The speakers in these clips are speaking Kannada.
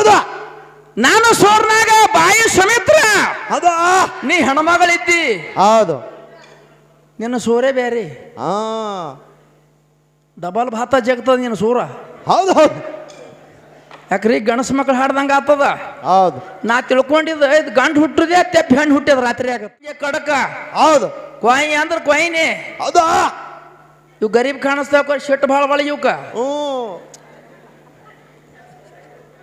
ಹೌದಾ. ನಾನು ಸೋರ್ನಾಗ ಬಾಯಿ ಸುಮಿತ್ರ. ಅದು ನೀ ಹೆಣ್ಮಗಳಿದ್ದಿ. ಹೌದು. ನಿನ್ನ ಸೂರೇ ಬೇರೆ ಹಾ ಡಬಲ್ ಭಾತ ಜಗ್ತದ ನಿನ್ನ ಸೂರ. ಹೌದು ಹೌದು. ಯಾಕ್ರಿ ಗಣಸು ಮಕ್ಳು ಹಾಡ್ದಂಗ ಆತದ? ಹೌದು. ನಾ ತಿಳ್ಕೊಂಡಿದ್ದ ಇದು ಗಂಡು ಹುಟ್ಟದೆ ತೆಪ್ಪ ಹೆಣ್ಣು ಹುಟ್ಟಿದ ರಾತ್ರಿ ಆಗತ್ತೆ ಕಡಕ. ಹೌದು. ಕೊಯ್ ಅಂದ್ರೆ ಕೊಯ್ನೆ ಹೌದಾ. ಇವು ಗರೀಬ್ ಕಾಣಿಸ್ತಾವ ಶೆಟ್ ಭಾಳ ಭಾಳ ಇವಕ್ಕ ಹ್ಞೂ.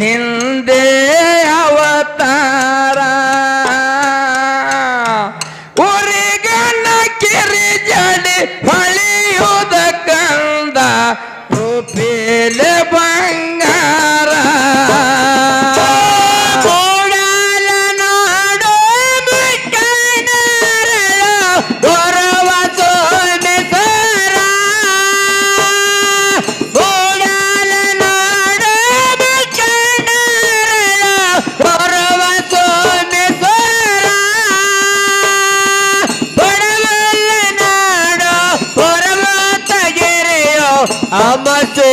ನಿಂದೆ ಅವತಾರ Amate.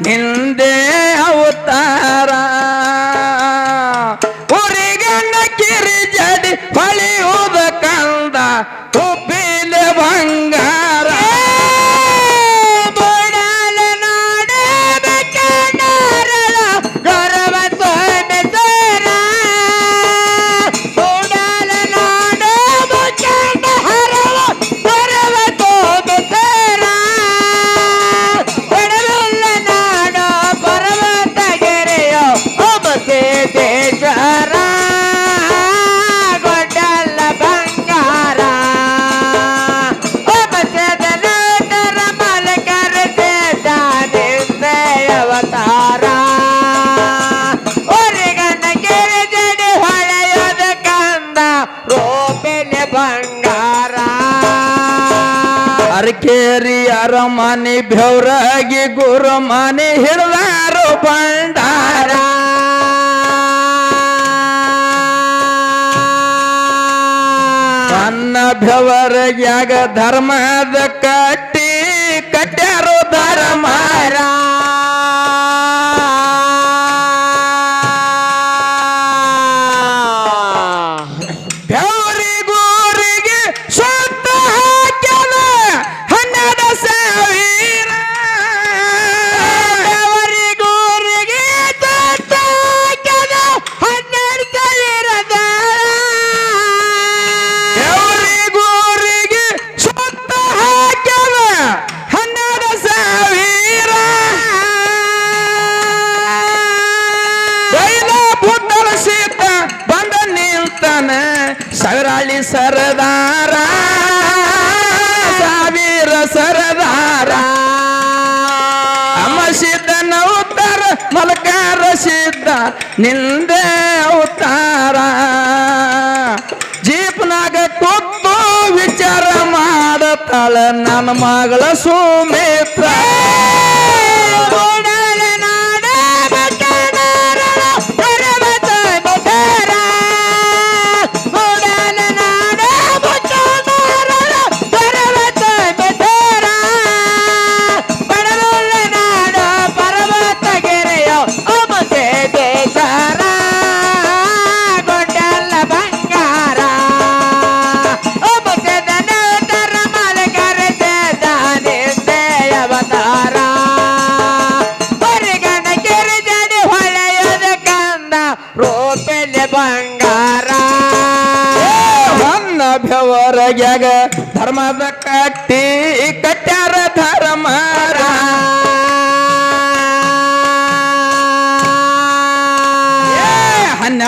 ನಿಂದೆ ಅವತಾರ. ಅರಮನೆ ಬೆವರಾಗಿ ಗುರು ಮನೆ ಹಿಡಿದಾರು ಅನ್ನ ನನ್ನ ಬೆವರಗ್ಯಾಗ ಧರ್ಮದ ನಿಂದೆ ಅವತಾರ ಜೀಪ್ನಾಗ ಕೂತು ವಿಚಾರ ಮಾಡತಾಳ ನನ್ನ ಮಗಳ ಸುಮಿತ್ರ.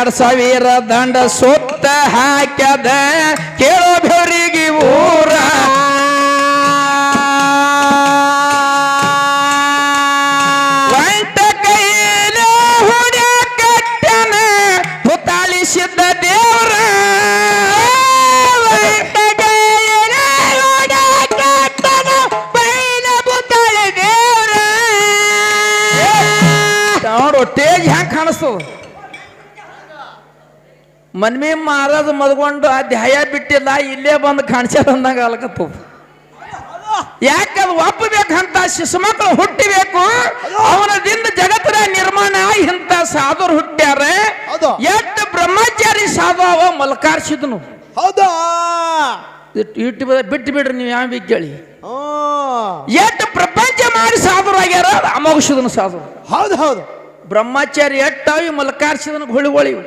ಹನ್ನೆರಡು ಸಾವಿರ ದಂಡ ಸುತ್ತ ಹಾಕ್ಯದ ಕೇಳೋ ಮನ್ಮಿ ಮಾರದು ಮದ್ಕೊಂಡು ಆ ಧ್ಯಾಯ ಬಿಟ್ಟಿಲ್ಲ ಇಲ್ಲೇ ಬಂದು ಕಾಣಿಸ್ಯಾರ ಅಂದಂಗ ಯಾಕೆ ಯಾಕದು ಒಪ್ಪಬೇಕಂತ ಶಿಶು ಮಕ್ಕಳು ಹುಟ್ಟಿಬೇಕು? ಅವನದಿಂದ ಜಗತ್ತಿನ ನಿರ್ಮಾಣ ಇಂಥ ಸಾಧುರು ಹುಟ್ಟ್ಯಾರ. ಎಷ್ಟು ಬ್ರಹ್ಮಚಾರಿ ಸಾಧು ಅವ ಮಲ್ಕಾರ್ಸಿದ್ನು. ಹೌದಾ? ಇಟ್ಟು ಬಿಟ್ಟು ಬಿಡ್ರಿ ನೀವು ಯಾವ ಕೇಳಿ. ಎಷ್ಟು ಪ್ರಪಂಚ ಮಾಡಿ ಸಾಧುರಾಗ್ಯಾರ ಅಮೋಘಸಿದನು ಸಾಧು ಹೌದು ಹೌದು. ಬ್ರಹ್ಮಚಾರಿ ಎಟ್ಟಾವಿ ಮಲ್ಕಾರ್ಸಿದನು ಗುಳಿಗೊಳಿವು.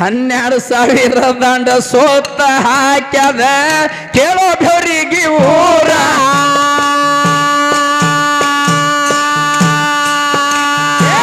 ಹನ್ನೆರಡು ಸಾವಿರ ದಂಡ ಸೋತ ಹಾಕ್ಯದ ಕೇಳೋ ಬೆವರಿಗೆ ಊರ. ಏ,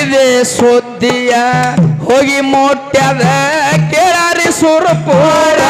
ಇದೆ ಸುದ್ದಿಯ ಹೋಗಿ ಮುಟ್ಟ್ಯದ ಕೇಳಾರಿ ಸುರಪುರ.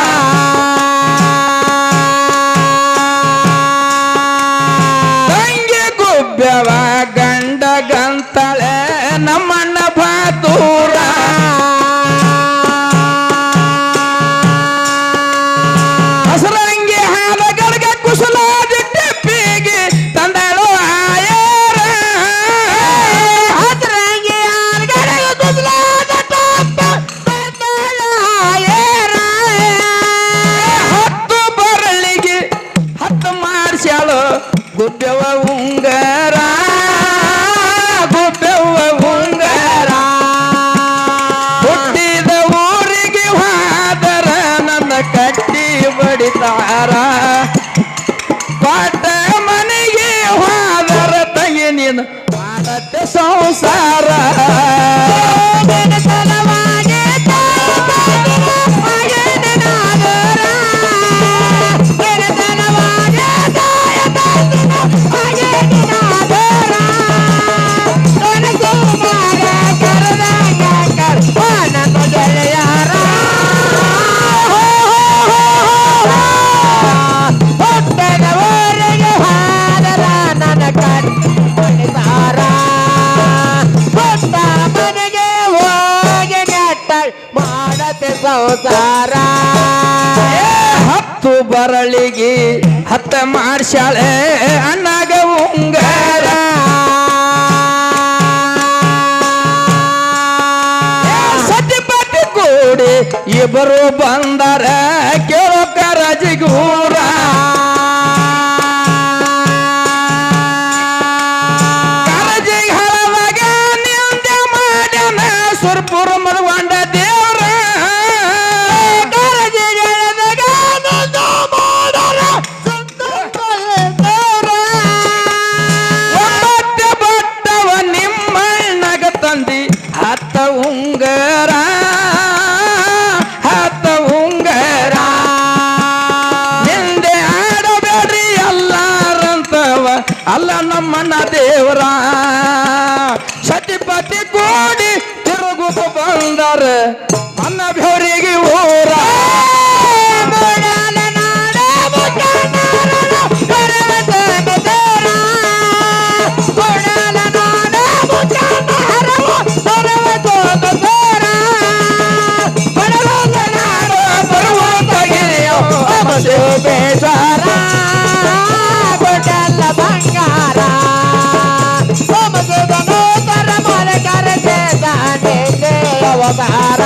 ಬರಳಿಗೆ ಹತ್ತ ಮಾಡ್ಸ್ಯಾಳೆ ಅನ್ನಾಗ ಉಂಗಾರ. ಸತಿ ಸತಿಪತಿ ಕೂಡಿ ಇಬ್ಬರು ಬಂದರ ಕೇಳೋಕ ಕರಜಿಗೂರ ಬೇಜಾರ ಕೊಡಲ್ಲ ಬಂಗಾರ ತರ ಮನೆ ಕರೆದೆ ದಾಂಡಿಗೆ ಅವತಾರ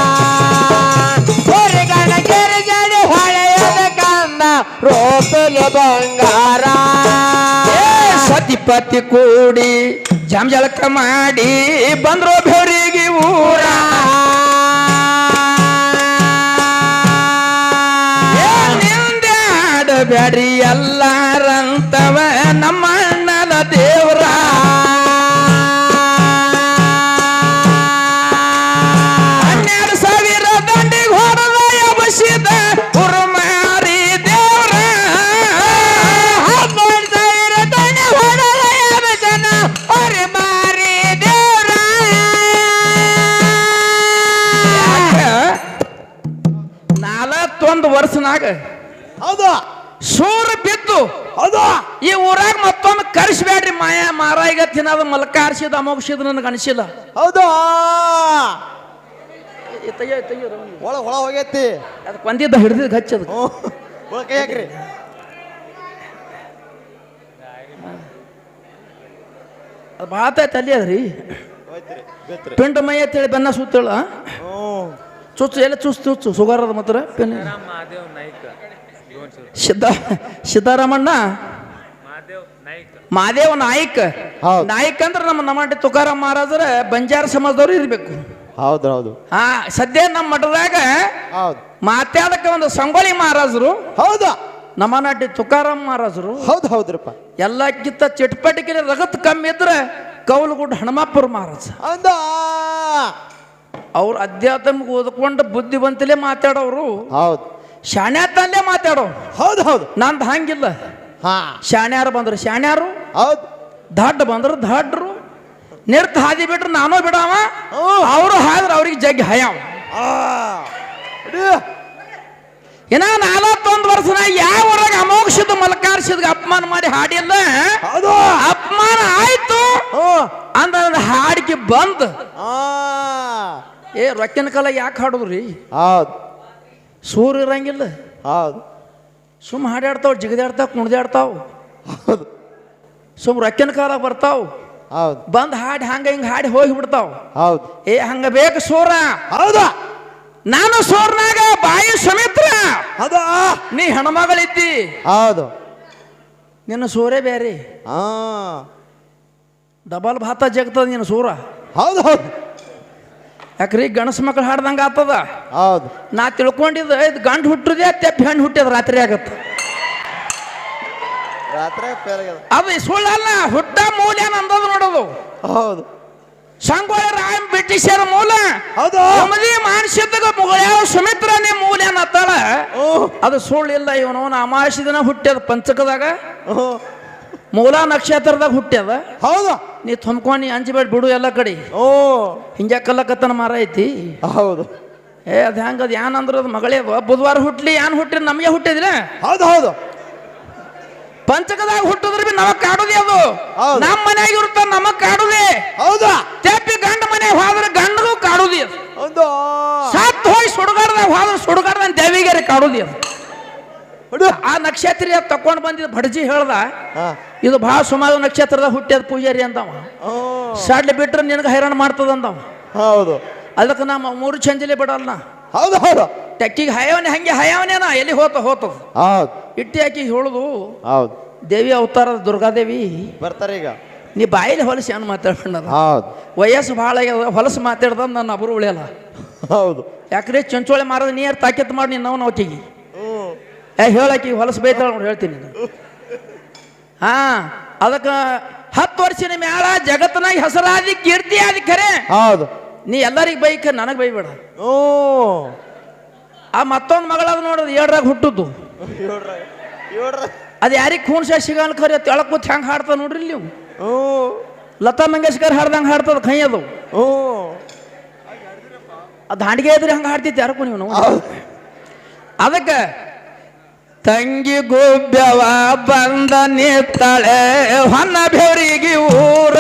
ಹೊರಗಣ ಕೆರೆಗಡೆ ಹೊಳೆಯದ ಕಂದ ರೋಪಲೆ ಬಂಗಾರ ಏ ಸತಿಪತಿ ಕೂಡಿ ಜಾಮ್ ಜಳಕ ಮಾಡಿ ಬಂದ್ರು ಬೆವರಿಗೆ ಊರ ಆಡಬ್ಯಾಡ್ರಿ ಎಲ್ಲಾರಂತವ ನಮ್ಮ ಅಣ್ಣನ ದೇವ್ರ. ಹನ್ನೆರಡು ದಂಡಿಗೆ ಹೊರದ ಎಬಸಿದ ಉರುಮಾರಿ ದೇವ್ರ. ಹನ್ನೆರಡು ಸಾವಿರ ತಣ್ಣ ಹೊಡೆದ ಯಾವ ಜನ ಹೊರೆ ಮಾರಿ ದೇವ್ರ ನಾಲ್ವತ್ತೊಂದು ವರ್ಷನಾಗ ಹೌದು. ಸೂರ್ ಬಿದ್ದು ಅದು ಈ ಊರಾಗ ಮತ್ತೊಮ್ಮೆ ಕರ್ಸ್ಬೇಡ್ರಿ ಮಾಯ ಮಾರಾಯಿಗ ತಿನ್ನೋದು ಮಲ್ಕ ಹರಿಸಿದ ಅಮೋಕ್ಷಿದ ನನಗೆ ಅನಿಸಿಲ್ಲ. ಹೌದು. ಒಳ ಒಳ ಹೋಗೈತಿ. ಅದಕ್ಕೆ ಒಂದಿದ್ದ ಹಿಡಿದಿದ್ದು ಹಚ್ಚದು ಅದು. ಬಾತ ತಲೆ ಅದ್ರಿ. ಪಿಂಡ ಮೈ ಅಂತೇಳಿ ಬೆನ್ನ ಸುತ್ತಳ ಚುಚ್ಚು ಎಲ್ಲ ಚುಚ್ಚು ಚುಚ್ಚು ಸುಗಾರದ ಮಾತ್ರ ಬೆನ್ನ ಸಿದ್ದ ಸಿದ್ದಾರಾಮಣ್ಣ ಮಾದೇವ ನಾಯಕ್. ಹೌದು. ನಾಯಕ್ ಅಂದ್ರೆ ನಮ್ಮ ನಮ್ಮಂಟಿ ತುಕಾರಾಮ್ ಮಹಾರಾಜರ ಬಂಜಾರ ಸಮಾಜದವ್ರು ಇರ್ಬೇಕು. ಹೌದು ಹೌದು. ಹಾ ಸದ್ಯ ನಮ್ಮ ಮಠದಾಗ ಹೌದು. ಮಾತ್ಯಾದಕ್ಕೆ ಒಂದು ಸಂಗೊಳ್ಳಿ ಮಹಾರಾಜರು. ಹೌದು. ನಮ್ಮ ನಾಟಿ ತುಕಾರಾಮ್ ಮಹಾರಾಜರು. ಹೌದು ಹೌದ್ರಪ್ಪ. ಎಲ್ಲಕ್ಕಿಂತ ಚಟ್ಪಟಿಕೆ ರಗತ್ ಕಮ್ಮಿ ಇದ್ರೆ ಕೌಲಗುಡ್ ಹನುಮಪ್ಪರು ಮಹಾರಾಜ. ಹೌದು ಅವ್ರು ಅಧ್ಯಾತ್ಮಕ್ಕೆ ಓದ್ಕೊಂಡು ಬುದ್ಧಿವಂತಲೇ ಮಾತಾಡೋರು. ಹೌದು. ಶಾಣ್ಯಾತಲ್ಲೇ ಮಾತಾಡೋ. ಹೌದು ಹೌದು. ನಂದು ಹಂಗಿಲ್ಲ. ಹಾ. ಶಾಣ್ಯಾರು ಬಂದ್ರು ಶಾಣ್ಯಾರು. ಹೌದು. ದಡ್ಡ ಬಂದ್ರು ದಡ್ರು. ನಿರ್ತ ಹಾದಿ ಬಿಟ್ರು ನಾನು ಬಿಡವ. ಅವರು ಹಾದ್ರ ಅವ್ರಿಗೆ ಜಗ್ಗಿ ಹಯಾವ. ಇನ್ನ ನಲವತ್ತೊಂದು ವರ್ಷನ ಯಾವ ಊರಾಗ ಅಮೋಕ್ಷದ ಮಲಕಾರ್ಸಿದ ಅಪಮಾನ ಮಾಡಿ ಹಾಡಿಲ್ಲ? ಅಪಮಾನ ಆಯ್ತು. ಅಂದ್ರೆ ಅಂದ ಹಾಡಿಗೆ ಬಂದ್. ಆ ಏ ರೊಕ್ಕಿನ ಕಾಲ ಯಾಕೆ ಹಾಡುದ್ರಿ? ಹೌದು. ಸೂರ್ ಇರಂಗಿಲ್ಲ. ಹೌದು. ಸುಮ್ಮ ಹಾಡಾಡ್ತಾವೆ ಜಿಗದಾಡ್ತಾವ್ ಕುಣ್ದಾಡ್ತಾವೆ ಹೌದು. ಸುಮ್ ರೊಕ್ಕಿನ ಕಾಲ ಬರ್ತಾವೆ. ಹೌದು. ಬಂದು ಹಾಡಿ ಹಂಗೆ ಹಿಂಗೆ ಹಾಡಿ ಹೋಗಿ ಬಿಡ್ತಾವೆ ಹೌದು. ಏ ಹಂಗ ಬೇಕು ಸೂರ. ಹೌದು? ನಾನು ಸೂರ್ನಾಗ ಬಾಯಿ ಸುಮಿತ್ರ. ಹೌದಾ? ನೀ ಹೆಣ್ಮಗಳಿದ್ದಿ. ಹೌದು. ನಿನ್ನ ಸೂರೇ ಬೇರೆ ಹಾ. ಡಬಲ್ ಭಾತ ಜಗ್ತದ ನಿನ್ನ ಸೂರ. ಹೌದು ಹೌದು. ಯಾಕ್ರಿ ಗಣಸ ಮಕ್ಳು ಹಾಡ್ದಂಗೆ ಆತದ? ಹೌದು. ನಾ ತಿಳ್ಕೊಂಡಿದ್ದ ಇದು ಗಂಡು ಹುಟ್ಟಿದೆ ತೆಪ್ಪ ಹೆಣ್ಣು ಹುಟ್ಟಿದ ರಾತ್ರಿ ಆಗತ್ತೆ ರಾತ್ರಿ ಅದು ಸುಳ್ಳಲ್ಲ ಹುಟ್ಟ ಮೂಲ ಅಂದದು ನೋಡೋದು. ಹೌದು. ಸಂಗೊಳ್ಳಿ ರಾಯ ಬ್ರಿಟಿಷರ ಮೂಲ. ಹೌದು. ಮದಿ ಮಾನಸಿದ್ದಾಗ ಮುಗಳಾವ ಸುಮಿತ್ರನೇ ಮೂಲ ಅನ್ನತ್ತಾಳ ಅದು ಸುಳ್ಳಿಲ್ಲ ಇವನು ಅಮಾವಾಸ್ಯ ದಿನ ಹುಟ್ಟ್ಯದ ಪಂಚಕದಾಗ. ಮೂಲ ನಕ್ಷತ್ರದಾಗ ಹುಟ್ಟ್ಯದ ಹೌದು. ನೀ ತುಂಬ್ಕೊಂಡು ಅಂಜಬೇಡ ಬಿಡು ಎಲ್ಲ ಕಡೆ. ಓ. ಹಿಂಗೆ ಕಲ್ಲಕತ್ತನ ಮಾರ ಐತಿ. ಹೌದು. ಏ ಅದು ಹೆಂಗ ಅದು ಏನಂದ್ರೆ ಅಂದ್ರೆ ಅದು ಮಗಳೇ ಬುಧವಾರ ಹುಟ್ಲಿ ಏನ್ ಹುಟ್ಟಿ ನಮಗೆ ಹುಟ್ಟಿದ್ರೆ ಹೌದು ಹೌದು. ಪಂಚಕದಾಗ ಹುಟ್ಟಿದ್ರೆ ಬಿ ನಮಗ್ ಕಾಡುದಿ ಅದು. ಹೌದು. ನಮ್ಮ ಮನ್ಯಾಗ ಇರುತ್ತ ನಮಗ್ ಕಾಡುದೇ. ಹೌದು. ತೆಪ್ಪಿ ಗಂಡ ಮನೆ ಹೋದ್ರೆ ಗಂಡಗೂ ಕಾಡುದಿ ಅದು. ಹೌದು. ಸತ್ ಹೋಗಿ ಸುಡುಗಾಡ್ದಾಗ ಹೋದ್ರೆ ಕಾಡೋದಿ ಅದು. ಆ ನಕ್ಷತ್ರ ತಕೊಂಡ್ ಬಂದಿದ್ ಭಡ್ಜಿ ಹೇಳ್ದ ಇದು ಭಾಳ ಸುಮಾರು ನಕ್ಷತ್ರದ ಹುಟ್ಟಿದ ಪೂಜಾರಿ ಅಂದವ. ಸಡ್ಲ ಬಿಟ್ರೆ ನಿನಗೆ ಹೈರಾಣ ಮಾಡ್ತದ ಅಂದವ ಹೌದು ಅದಕ್ಕೆ ನಮ್ಮ ಮೂರು ಚಂಜಲಿ ಬಿಡಲ್ಲ ಹೌದು ಹೌದು. ಟೆಕ್ಕಿಗೆ ಹಯವನೆ ಹಂಗೆ ಹಯವನೇನ ಎಲ್ಲಿ ಹೋತ ಹೋತದ? ಹೌದು. ಇಟ್ಟಿ ಹಾಕಿ ಹೇಳುದು ಹೌದು. ದೇವಿ ಅವತಾರ ದುರ್ಗಾದೇವಿ ಬರ್ತಾರೆ ಈಗ. ನೀ ಬಾಯಿಲಿ ಹೊಲಸಿ ಏನು ಮಾತಾಡ್ಕೊಂಡದ ಹೌದು. ವಯಸ್ಸು ಭಾಳ ಆಗ್ಯದ ಹೊಲಸು ಮಾತಾಡ್ದ ನನ್ನ ಅಬ್ರು ಉಳಿಯಲ್ಲ. ಹೌದು. ಯಾಕ್ರೆ ಚಂಚೋಳೆ ಮಾರದ ನೀರು ತಾಕೆತ್ ಮಾಡಿ ನೀನು ನಾವು ಆಕಿಗೆ ಹೇಳಕ್ಕೆ ಈಗ ಹೊಲಸು ಬೈತಾಳ ನೋಡಿ ಹೇಳ್ತೀನಿ ಹಾ ಅದಕ್ಕೆ ಹತ್ತು ವರ್ಷದ ಮ್ಯಾಲ ಜಗತ್ತಿನಾಗ ಹೆಸರಾದಿ ಕೀರ್ತಿ ಆದಿ ಖರೆ ಹೌದು. ನೀ ಎಲ್ಲರಿಗೆ ಬೈಕ ನನಗೆ ಬೈಬೇಡ. ಓ. ಆ ಮತ್ತೊಂದು ಮಗಳದ ನೋಡೋದು ಏಳ್ರಾಗ ಹುಟ್ಟುದು ಅದು ಯಾರಿಗೆ ಖೂನ್ಸ ಸಿಗಲ್ ಖರೆ ತೆಳಕ್ ಕೂತ್ ಹೆಂಗೆ ಹಾಡ್ತ ನೋಡ್ರಿ ನೀವು ಓ. ಲತಾ ಮಂಗೇಶ್ಕರ್ ಹಾಡ್ದಂಗೆ ಹಾಡ್ತದ ಕೈ ಅದು. ಓ. ಅದು ಹಾಡಿಗೆ ಇದ್ರೆ ಹಂಗೆ ಹಾಡ್ತಿತ್ತು ಯಾರಕ್ಕೂ ನಾವು ಅದಕ್ಕೆ ತಂಗಿ ಗುಬ್ಬವ ಬಂದ ನಿತ್ತಳೆ ಹೊನ್ನ ಬೆವರಿಗೆ ಊರ.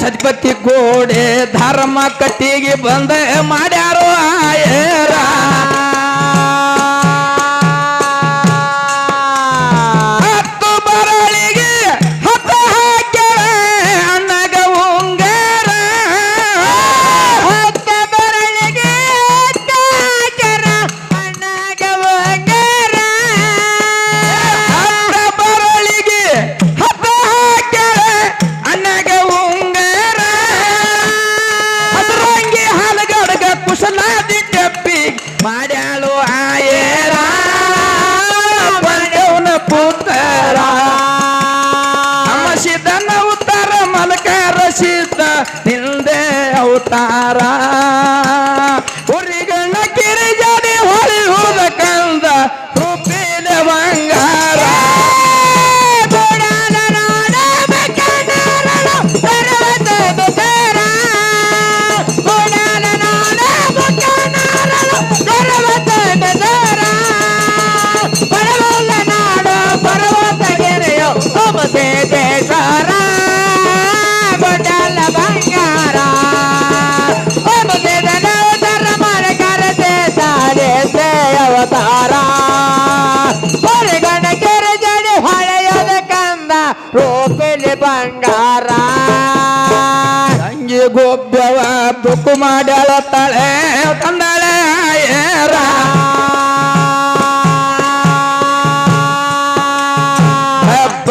ಸತಿಪತಿ ಗೋಡೆ ಧರ್ಮ ಕಟ್ಟಿಗೆ ಬಂದ ಮಾಡ್ಯಾರೋ ಆಯರ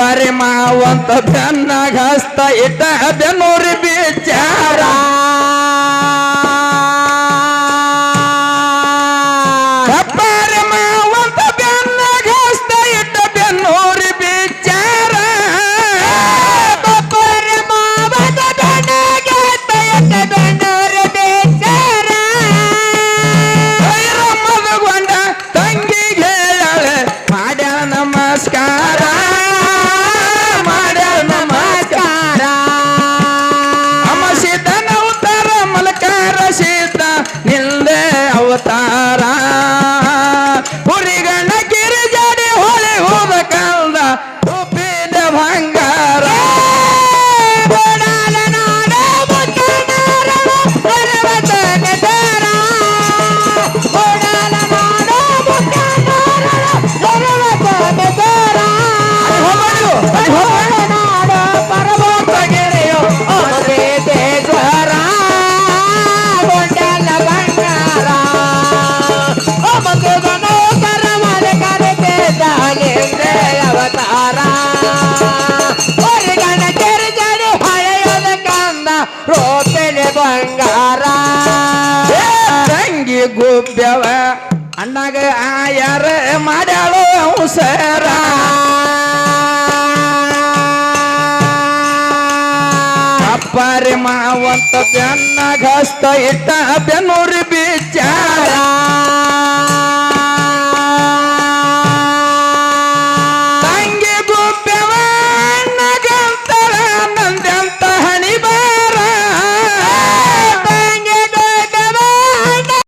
ಬರಿ ಮಾವಂತ ಬೆನ್ನಾಗ ಹಸ್ತ ಇಟ್ಟ ಬೆನ್ನೂರಿ ಬಿಚಾರ. ಮಾವಂತ ಬೆನ್ನಗಸ್ತ ಇಟ್ಟ ಬೆನ್ನುರಿ ಬಿಚ್ಚಾರ